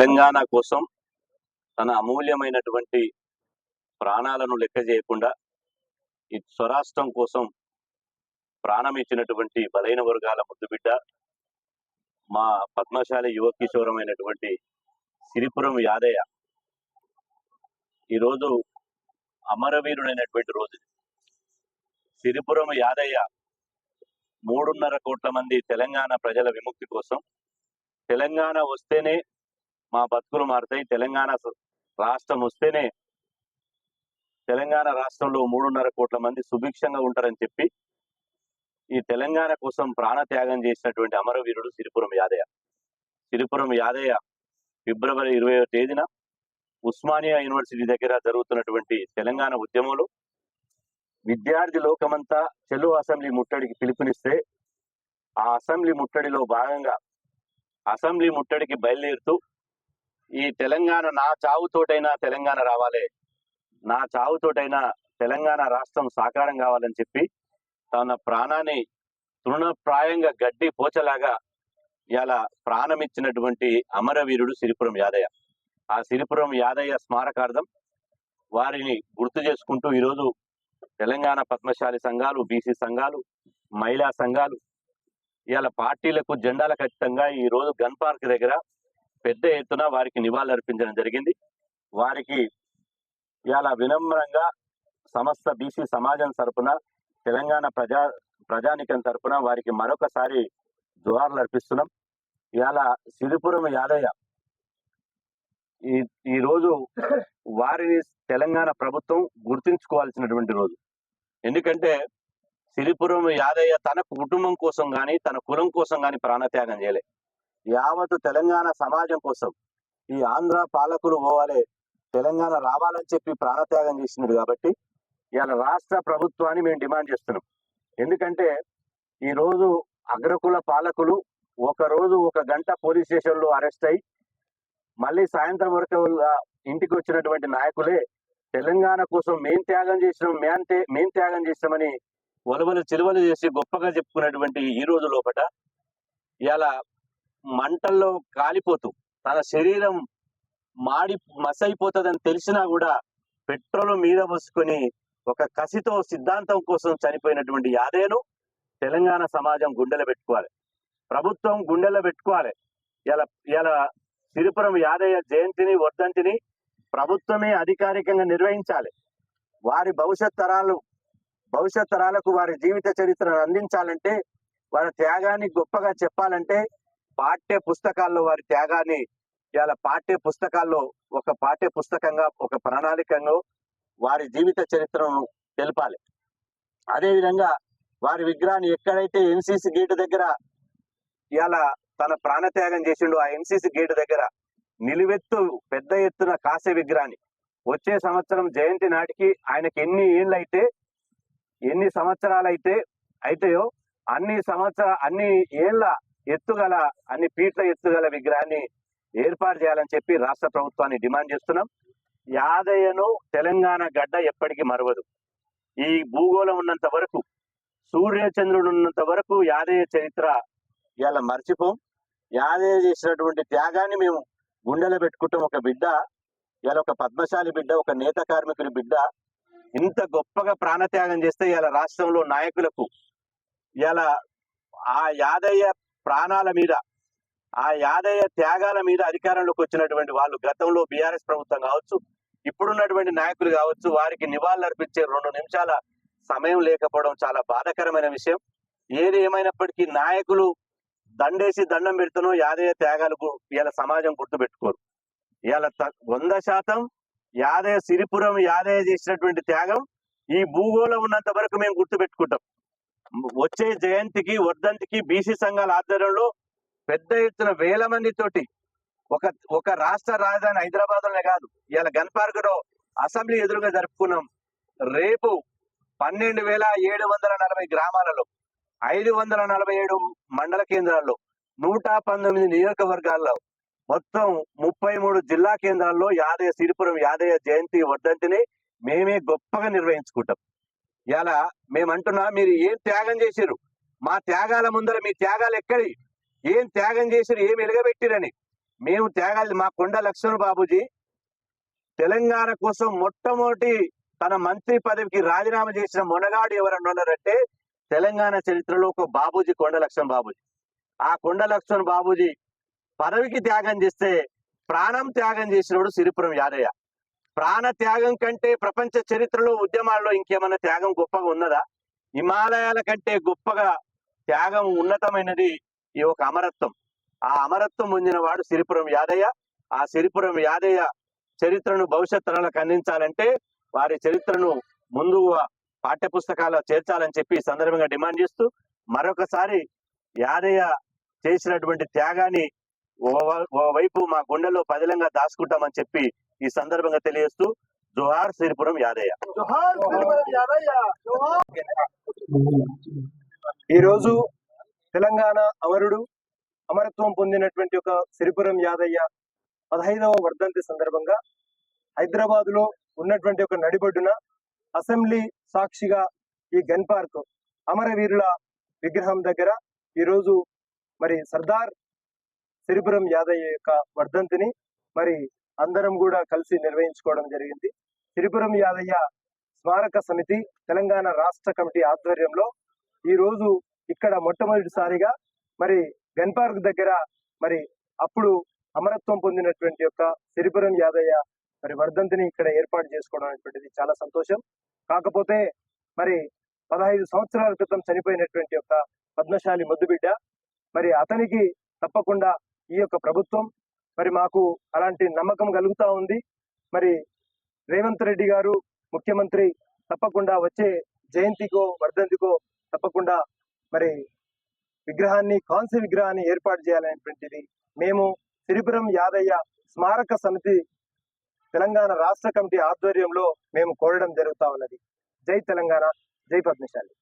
తెలంగాణ కోసం తన అమూల్యమైనటువంటి ప్రాణాలను లెక్క చేయకుండా ఈ స్వరాష్ట్రం కోసం ప్రాణం ఇచ్చినటువంటి బలైన వర్గాల ముద్దుబిడ్డ మా పద్మశాలి యువ కిషోరమైనటువంటి సిరిపురం యాదయ్య. ఈరోజు అమరవీరుడైనటువంటి రోజు సిరిపురం యాదయ్య మూడున్నర కోట్ల మంది తెలంగాణ ప్రజల విముక్తి కోసం తెలంగాణ వస్తేనే మా బతుకులు మారుతాయి. తెలంగాణ రాష్ట్రం వస్తేనే తెలంగాణ రాష్ట్రంలో మూడున్నర కోట్ల మంది సుభిక్షంగా ఉంటారని చెప్పి ఈ తెలంగాణ కోసం ప్రాణత్యాగం చేసినటువంటి అమరవీరుడు సిరిపురం యాదయ్య. సిరిపురం యాదయ్య ఫిబ్రవరి ఇరవై తేదీన ఉస్మానియా యూనివర్సిటీ దగ్గర జరుగుతున్నటువంటి తెలంగాణ ఉద్యమంలో విద్యార్థి లోకమంతా చెలు అసెంబ్లీ ముట్టడికి పిలుపునిస్తే ఆ అసెంబ్లీ ముట్టడిలో భాగంగా అసెంబ్లీ ముట్టడికి బయలుదేరుతూ ఈ తెలంగాణ నా చావుతోటైనా తెలంగాణ రావాలి. నా చావుతోటైనా తెలంగాణ రాష్ట్రం సాకారం కావాలని చెప్పి తన ప్రాణాన్ని తృణప్రాయంగా గడ్డి పోచలాగా ఇలా ప్రాణం ఇచ్చినటువంటి అమరవీరుడు సిరిపురం యాదయ్య. ఆ సిరిపురం యాదయ్య స్మారకార్థం వారిని గుర్తు చేసుకుంటూ ఈరోజు తెలంగాణ పద్మశాలి సంఘాలు బీసీ సంఘాలు మహిళా సంఘాలు ఇవాళ పార్టీలకు జెండాల ఖచ్చితంగా ఈ రోజు గన్ పార్క్ దగ్గర పెద్ద ఎత్తున వారికి నివాళులు అర్పించడం జరిగింది. వారికి ఇలా వినమ్రంగా సమస్త బీసీ సమాజం తరపున తెలంగాణ ప్రజా ప్రజానికం తరపున వారికి మరొకసారి జోహార్లు అర్పిస్తున్నాం ఇలా సిరిపురం యాదయ్య ఈ ఈ రోజు వారిని తెలంగాణ ప్రభుత్వం గుర్తించుకోవాల్సినటువంటి రోజు. ఎందుకంటే సిరిపురం యాదయ్య తన కుటుంబం కోసం కానీ తన కులం కోసం కానీ ప్రాణత్యాగం చేయలే. యావత్ తెలంగాణ సమాజం కోసం ఈ ఆంధ్ర పాలకులు పోవాలి తెలంగాణ రావాలని చెప్పి ప్రాణత్యాగం చేసినారు కాబట్టి ఇవాళ రాష్ట్ర ప్రభుత్వాన్ని మేము డిమాండ్ చేస్తున్నాం. ఎందుకంటే ఈ రోజు అగ్రకుల పాలకులు ఒక రోజు ఒక గంట పోలీస్ స్టేషన్లో అరెస్ట్ అయి మళ్ళీ సాయంత్రం వరకు ఇంటికి వచ్చినటువంటి నాయకులే తెలంగాణ కోసం మేం త్యాగం చేసినాం మేం మేం త్యాగం చేసినామని ఒలవలు చిలువలు చేసి గొప్పగా చెప్పుకున్నటువంటి ఈ రోజు లోపట ఇలా మంటల్లో కాలిపోతూ తన శరీరం మాడి మసైపోతుందని తెలిసినా కూడా పెట్రోల్ మీద పోసుకొని ఒక కసితో సిద్ధాంతం కోసం చనిపోయినటువంటి యాదయ్యను తెలంగాణ సమాజం గుండెలో పెట్టుకోవాలి. ప్రభుత్వం గుండెలో పెట్టుకోవాలి. ఇలా ఇలా సిరిపురం యాదయ్య జయంతిని వర్ధంతిని ప్రభుత్వమే అధికారికంగా నిర్వహించాలి. వారి భవిష్యత్ తరాలు భవిష్యత్ తరాలకు వారి జీవిత చరిత్రను అందించాలంటే వారి త్యాగాన్ని గొప్పగా చెప్పాలంటే పాఠ్య పుస్తకాల్లో వారి త్యాగాన్ని ఇవాళ పాఠ్య పుస్తకాల్లో ఒక పాఠ్య పుస్తకంగా ఒక ప్రణాళికంగా వారి జీవిత చరిత్రను తెలపాలి. అదే విధంగా వారి విగ్రహాన్ని ఎక్కడైతే ఎన్సీసీ గేటు దగ్గర ఇవాళ తన ప్రాణత్యాగం చేసిండు ఆ ఎన్సీసీ గేటు దగ్గర నిలువెత్తు పెద్ద ఎత్తున కాసే విగ్రహాన్ని వచ్చే సంవత్సరం జయంతి నాటికి ఆయనకి ఎన్ని ఏళ్ళైతే ఎన్ని సంవత్సరాలు అయితే అన్ని సంవత్సర అన్ని ఏళ్ళ ఎత్తుగల అన్ని పీట్ల ఎత్తుగల విగ్రహాన్ని ఏర్పాటు చేయాలని చెప్పి రాష్ట్ర ప్రభుత్వాన్ని డిమాండ్ చేస్తున్నాం. యాదయ్యను తెలంగాణ గడ్డ ఎప్పటికీ మరవదు. ఈ భూగోళం ఉన్నంత వరకు సూర్యచంద్రుడు ఉన్నంత వరకు యాదయ్య చరిత్ర ఇలా మర్చిపోం. యాదయ్య చేసినటువంటి త్యాగాన్ని మేము గుండెలో పెట్టుకుంటాం. ఒక బిడ్డ ఇలా ఒక పద్మశాలి బిడ్డ ఒక నేత కార్మికుడి బిడ్డ ఇంత గొప్పగా ప్రాణత్యాగం చేస్తే ఇలా రాష్ట్రంలో నాయకులకు ఇలా ఆ యాదయ్య ప్రాణాల మీద ఆ యాదయ్య త్యాగాల మీద అధికారంలోకి వచ్చినటువంటి వాళ్ళు గతంలో బీఆర్ఎస్ ప్రభుత్వం కావచ్చు ఇప్పుడున్నటువంటి నాయకులు కావచ్చు వారికి నివాళులు అర్పించే రెండు నిమిషాల సమయం లేకపోవడం చాలా బాధకరమైన విషయం. ఏది ఏమైనప్పటికీ నాయకులు దండేసి దండం పెడుతున్నో యాదయ్య త్యాగాలకు ఇలా సమాజం గుర్తుపెట్టుకోరు. ఇవాళ త- వంద శాతం యాదయ్య సిరిపురం యాదయ్య చేసినటువంటి త్యాగం ఈ భూగోళం ఉన్నంత వరకు మేము గుర్తుపెట్టుకుంటాం. వచ్చే జయంతికి వర్ధంతికి బీసీ సంఘాల ఆధ్వర్యంలో పెద్ద ఎత్తున వేల మంది తోటి ఒక ఒక రాష్ట్ర రాజధాని హైదరాబాద్లోనే కాదు ఇవాళ గన్లో అసెంబ్లీ ఎదురుగా జరుపుకున్నాం. రేపు పన్నెండు వేల ఏడు వందల నలభై గ్రామాలలో ఐదు వందల నలభై ఏడు మండల కేంద్రాల్లో నూట పంతొమ్మిది నియోజకవర్గాల్లో మొత్తం ముప్పై మూడు జిల్లా కేంద్రాల్లో యాదయ్య సిరిపురం యాదయ్య జయంతి వర్ధంతిని మేమే గొప్పగా నిర్వహించుకుంటాం. ఇలా మేమంటున్నా మీరు ఏం త్యాగం చేసిర్రు? మా త్యాగాల ముందర మీ త్యాగాలు ఎక్కడి? ఏం త్యాగం చేసిరు ఏం ఎలుగబెట్టిరని? మేము త్యాగాలి మా కొండ లక్ష్మణ బాబుజీ తెలంగాణ కోసం మొట్టమొదటి తన మంత్రి పదవికి రాజీనామా చేసిన మొనగాడు ఎవరన్నా తెలంగాణ చరిత్రలో ఒక బాబూజీ కొండ లక్ష్మణ్ బాబూజీ. ఆ కొండ లక్ష్మణ్ బాబూజీ పదవికి త్యాగం చేస్తే ప్రాణం త్యాగం చేసినోడు సిరిపురం యాదయ్య. ప్రాణ త్యాగం కంటే ప్రపంచ చరిత్రలో ఉద్యమాల్లో ఇంకేమైనా త్యాగం గొప్పగా ఉన్నదా? హిమాలయాల కంటే గొప్పగా త్యాగం ఉన్నతమైనది ఈ ఒక అమరత్వం. ఆ అమరత్వం పొందిన వాడు సిరిపురం యాదయ్య. ఆ సిరిపురం యాదయ్య చరిత్రను భవిష్యత్ తరాలకు అందించాలంటే వారి చరిత్రను ముందు పాఠ్య పుస్తకాల్లో చేర్చాలని చెప్పి సందర్భంగా డిమాండ్ చేస్తూ మరొకసారి యాదయ్య చేసినటువంటి త్యాగాన్ని ఓ- ఓవైపు మా గుండెల్లో పదిలంగా దాచుకుంటామని చెప్పి ఈ సందర్భంగా తెలియజేస్తూ జోహార్ సిరిపురం యాదయ్య. ఈ రోజు తెలంగాణ అమరుడు అమరత్వం పొందినటువంటి ఒక సిరిపురం యాదయ్య పదహైదవ వర్ధంతి సందర్భంగా హైదరాబాద్లో ఉన్నటువంటి ఒక నడిబొడ్డున అసెంబ్లీ సాక్షిగా ఈ గన్ పార్క్ అమరవీరుల విగ్రహం దగ్గర ఈ రోజు మరి సర్దార్ సిరిపురం యాదయ్య యొక్క వర్ధంతిని మరి అందరం కూడా కలిసి నిర్వహించుకోవడం జరిగింది. త్రిపురం యాదయ్య స్మారక సమితి తెలంగాణ రాష్ట్ర కమిటీ ఆధ్వర్యంలో ఈ రోజు ఇక్కడ మొట్టమొదటిసారిగా మరి గన్ పార్క్ దగ్గర మరి అప్పుడు అమరత్వం పొందినటువంటి యొక్క సిరిపురం యాదయ్య మరి వర్ధంతిని ఇక్కడ ఏర్పాటు చేసుకోవడం అనేటువంటిది చాలా సంతోషం. కాకపోతే మరి పదహైదు సంవత్సరాల క్రితం చనిపోయినటువంటి యొక్క పద్మశాలి మొద్దుబిడ్డ మరి అతనికి తప్పకుండా ఈ యొక్క ప్రభుత్వం మరి మాకు అలాంటి నమ్మకం కలుగుతా ఉంది. మరి రేవంత్ రెడ్డి గారు ముఖ్యమంత్రి తప్పకుండా వచ్చే జయంతికో వర్ధంతికో తప్పకుండా మరి విగ్రహాన్ని కాంస్య విగ్రహాన్ని ఏర్పాటు చేయాలనేటువంటిది మేము సిరిపురం యాదయ్య స్మారక సమితి తెలంగాణ రాష్ట్ర కమిటీ ఆధ్వర్యంలో మేము కోరడం జరుగుతా ఉన్నది. జై తెలంగాణ జై పద్మశాలి.